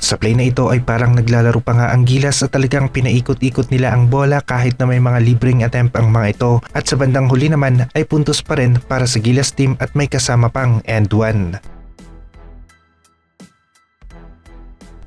Sa play na ito ay parang naglalaro pa nga ang Gilas at talagang pinaikot-ikot nila ang bola kahit na may mga libreng attempt ang mga ito at sa bandang huli naman ay puntos pa rin para sa Gilas team at may kasama pang end one.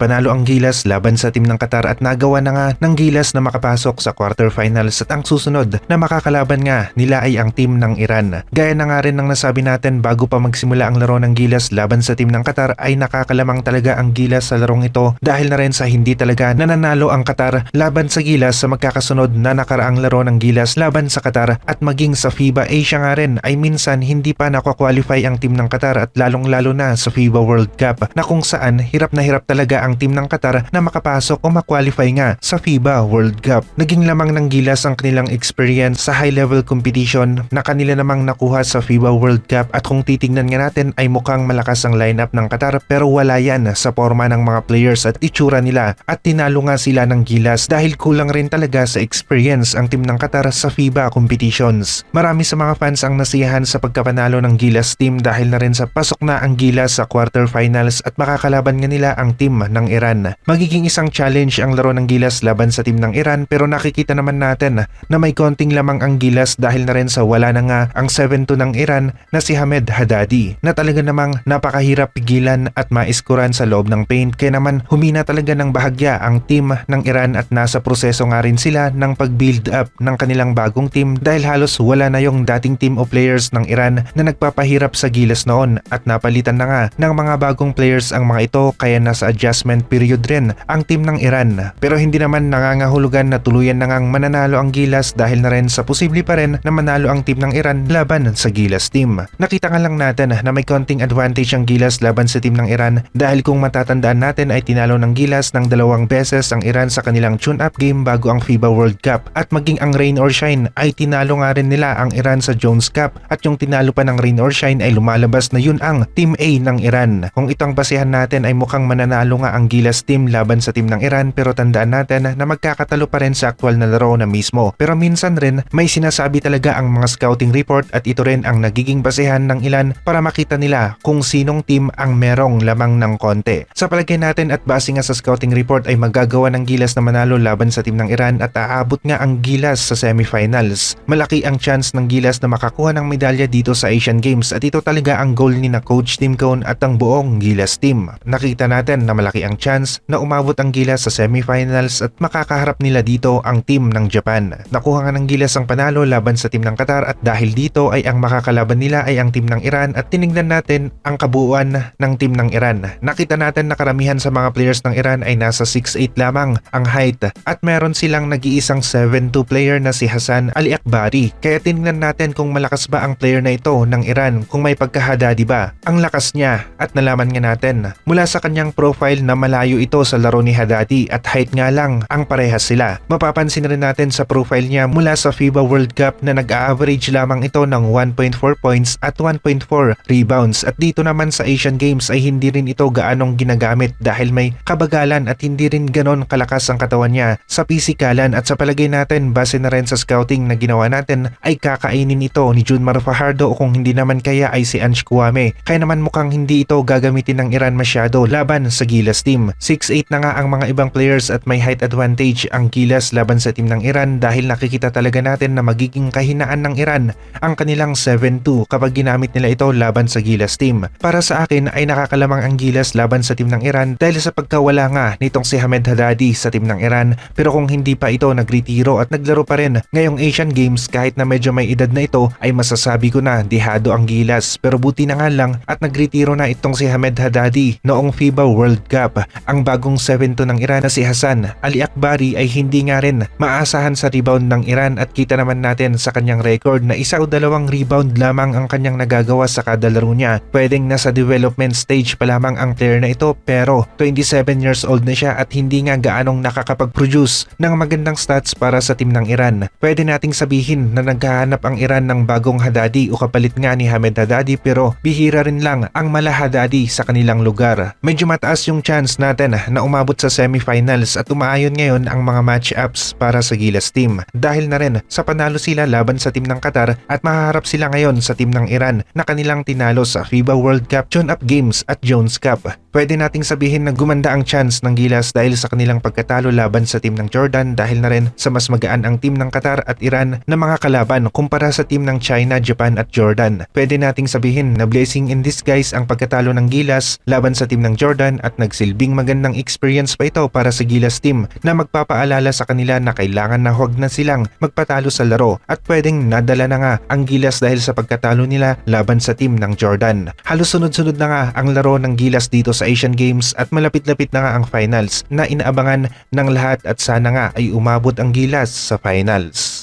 Panalo ang Gilas laban sa team ng Qatar at nagawa na nga ng Gilas na makapasok sa quarterfinals at ang susunod na makakalaban nga nila ay ang team ng Iran. Gaya na nga rin ng nasabi natin bago pa magsimula ang laro ng Gilas laban sa team ng Qatar ay nakakalamang talaga ang Gilas sa larong ito dahil na rin sa hindi talaga nananalo ang Qatar laban sa Gilas sa magkakasunod na nakaraang laro ng Gilas laban sa Qatar at maging sa FIBA Asia nga rin ay minsan hindi pa nakwa-qualify ang team ng Qatar at lalong lalo na sa FIBA World Cup na kung saan hirap na hirap talaga ang team ng Qatar na makapasok o makwalify nga sa FIBA World Cup. Naging lamang ng gilas ang kanilang experience sa high-level competition na kanila namang nakuha sa FIBA World Cup at kung titingnan nga natin ay mukhang malakas ang lineup ng Qatar pero wala yan sa forma ng mga players at itsura nila at tinalo nga sila ng gilas dahil kulang rin talaga sa experience ang team ng Qatar sa FIBA competitions. Marami sa mga fans ang nasiyahan sa pagkapanalo ng Gilas team dahil na rin sa pasok na ang Gilas sa quarterfinals at makakalaban nga nila ang team ng Iran. Magiging isang challenge ang laro ng Gilas laban sa team ng Iran pero nakikita naman natin na may konting lamang ang Gilas dahil na rin sa wala na nga ang 7-2 ng Iran na si Hamed Haddadi na talaga namang napakahirap pigilan at maiskuran sa loob ng paint kaya naman humina talaga ng bahagya ang team ng Iran at nasa proseso nga rin sila ng pag-build up ng kanilang bagong team dahil halos wala na yung dating team of players ng Iran na nagpapahirap sa Gilas noon at napalitan na nga ng mga bagong players ang mga ito kaya nasa adjustment period rin ang team ng Iran. Pero hindi naman nangangahulugan na tuluyan na ngang mananalo ang Gilas dahil na rin sa posible pa rin na manalo ang team ng Iran laban sa Gilas team. Nakita nga lang natin na may konting advantage ang Gilas laban sa team ng Iran dahil kung matatandaan natin ay tinalo ng Gilas ng dalawang beses ang Iran sa kanilang tune-up game bago ang FIBA World Cup at maging ang Rain or Shine ay tinalo nga rin nila ang Iran sa Jones Cup at yung tinalo pa ng Rain or Shine ay lumalabas na yun ang Team A ng Iran. Kung itong basihan natin ay mukhang mananalo nga ang Gilas team laban sa team ng Iran pero tandaan natin na magkakatalo pa rin sa aktwal na laro na mismo. Pero minsan rin may sinasabi talaga ang mga scouting report at ito rin ang nagiging basehan ng ilan para makita nila kung sinong team ang merong lamang ng konti. Sa palagay natin at base nga sa scouting report ay magagawa ng Gilas na manalo laban sa team ng Iran at aabot nga ang Gilas sa semifinals. Malaki ang chance ng Gilas na makakuha ng medalya dito sa Asian Games at ito talaga ang goal ni na Coach Tim Cone at ang buong Gilas team. Nakita natin na malaki ang chance na umabot ang Gilas sa semifinals at makakaharap nila dito ang team ng Japan. Nakuha nga ng Gilas ang panalo laban sa team ng Qatar at dahil dito ay ang makakalaban nila ay ang team ng Iran at tinignan natin ang kabuuan ng team ng Iran. Nakita natin na karamihan sa mga players ng Iran ay nasa 6'8 lamang ang height at meron silang nag-iisang 7'2 player na si Hassan Ali Akbari. Kaya tinignan natin kung malakas ba ang player na ito ng Iran kung may pagkahadadi ba ang lakas niya at nalaman nga natin mula sa kanyang profile na malayo ito sa laro ni Haddadi at height nga lang ang parehas sila. Mapapansin rin natin sa profile niya mula sa FIBA World Cup na nag-average lamang ito ng 1.4 points at 1.4 rebounds at dito naman sa Asian Games ay hindi rin ito gaanong ginagamit dahil may kabagalan at hindi rin ganon kalakas ang katawan niya sa pisikalan at sa palagay natin base na rin sa scouting na ginawa natin ay kakainin ito ni Junmar Fajardo o kung hindi naman kaya ay si Ange Kuame. Kaya naman mukhang hindi ito gagamitin ng Iran masyado laban sa Gilas team. 6'8 na nga ang mga ibang players at may height advantage ang Gilas laban sa team ng Iran dahil nakikita talaga natin na magiging kahinaan ng Iran ang kanilang 7-2 kapag ginamit nila ito laban sa Gilas team. Para sa akin ay nakakalamang ang Gilas laban sa team ng Iran dahil sa pagkawala nga nitong si Hamed Haddadi sa team ng Iran pero kung hindi pa ito nagretiro at naglaro pa rin ngayong Asian Games kahit na medyo may edad na ito ay masasabi ko na dihado ang Gilas pero buti na nga lang at nagretiro na itong si Hamed Haddadi noong FIBA World Cup. Ang bagong 7-2 ng Iran na si Hassan Ali Akbari ay hindi nga rin maasahan sa rebound ng Iran at kita naman natin sa kanyang record na isa o dalawang rebound lamang ang kanyang nagagawa sa kada laro niya. Pwedeng nasa development stage pa lamang ang player na ito pero 27 years old na siya at hindi nga gaanong nakakapag-produce ng magandang stats para sa team ng Iran. Pwede nating sabihin na naghahanap ang Iran ng bagong Haddadi o kapalit nga ni Hamed Haddadi pero bihira rin lang ang mala Haddadi sa kanilang lugar. Medyo mataas yung chance chance natin na umabot sa semifinals at umaayon ngayon ang mga match-ups para sa Gilas team. Dahil na rin sa panalo sila laban sa team ng Qatar at mahaharap sila ngayon sa team ng Iran na kanilang tinalo sa FIBA World Cup, Tune Up Games at Jones Cup. Pwede nating sabihin na gumanda ang chance ng Gilas dahil sa kanilang pagkatalo laban sa team ng Jordan dahil na rin sa mas magaan ang team ng Qatar at Iran na mga kalaban kumpara sa team ng China, Japan at Jordan. Pwede nating sabihin na blessing in disguise ang pagkatalo ng Gilas laban sa team ng Jordan at nagsilbing magandang experience pa ito para sa Gilas team na magpapaalala sa kanila na kailangan na huwag na silang magpatalo sa laro at pwedeng nadala na nga ang Gilas dahil sa pagkatalo nila laban sa team ng Jordan. Halos sunod-sunod na nga ang laro ng Gilas dito sa Asian Games at malapit-lapit na nga ang finals na inaabangan ng lahat at sana nga ay umabot ang Gilas sa finals.